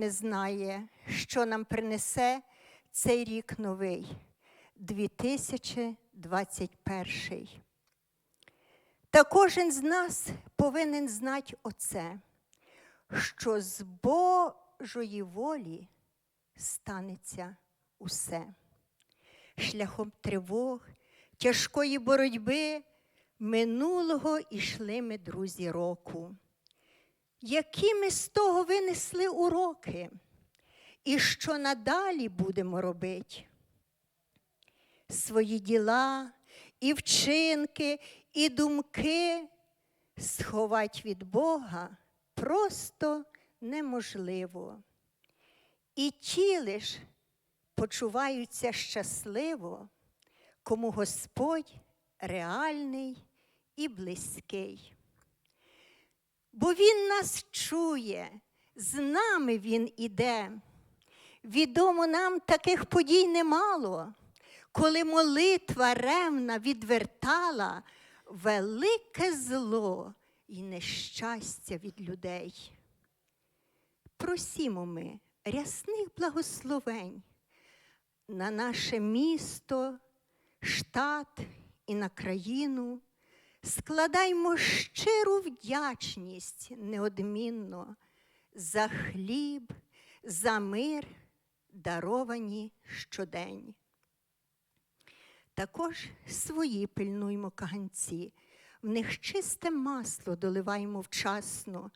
не знає, що нам принесе цей рік новий 2021. Та кожен з нас повинен знати оце, що з Божої волі станеться усе. Шляхом тривог, тяжкої боротьби минулого ішли ми, друзі, року. Які ми з того винесли уроки, і що надалі будемо робити? Свої діла, і вчинки, і думки сховати від Бога просто неможливо. І ті лиш почуваються щасливо, кому Господь реальний і близький. Бо Він нас чує, з нами Він іде. Відомо нам таких подій немало, коли молитва ревна відвертала велике зло і нещастя від людей. Просімо ми рясних благословень на наше місто, штат і на країну. Складаймо щиру вдячність неодмінно за хліб, за мир, даровані щодень. Також свої пильнуймо каганці, в них чисте масло доливаємо вчасно,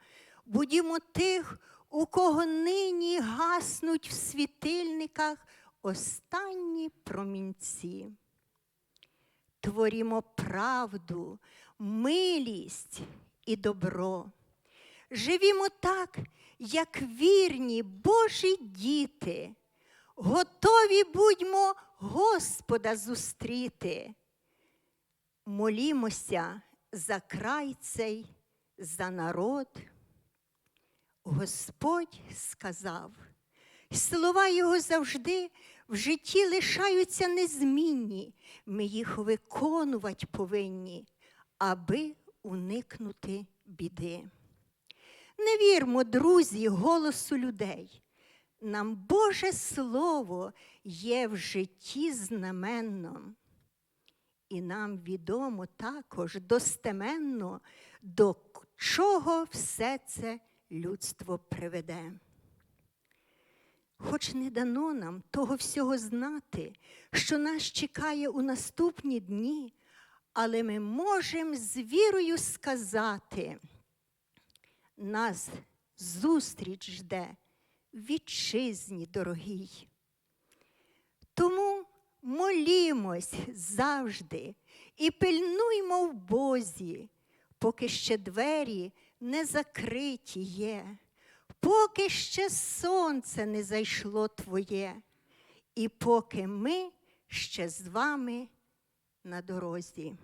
будімо тих, у кого нині гаснуть в світильниках останні промінці. Творімо правду, милість і добро. Живімо так, як вірні Божі діти, готові будьмо Господа зустріти. Молімося за край цей, за народ. Господь сказав, слова Його завжди в житті лишаються незмінні, ми їх виконувати повинні, аби уникнути біди. Не вірмо, друзі, голосу людей. Нам Боже Слово є в житті знаменном. І нам відомо також достеменно, до чого все це людство приведе. Хоч не дано нам того всього знати, що нас чекає у наступні дні, але ми можемо з вірою сказати, нас зустріч жде вітчизні дорогій. Тому молімось завжди і пильнуймо в Бозі, поки ще двері не закриті є, поки ще сонце не зайшло твоє, і поки ми ще з вами на дорозі.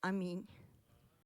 Амінь.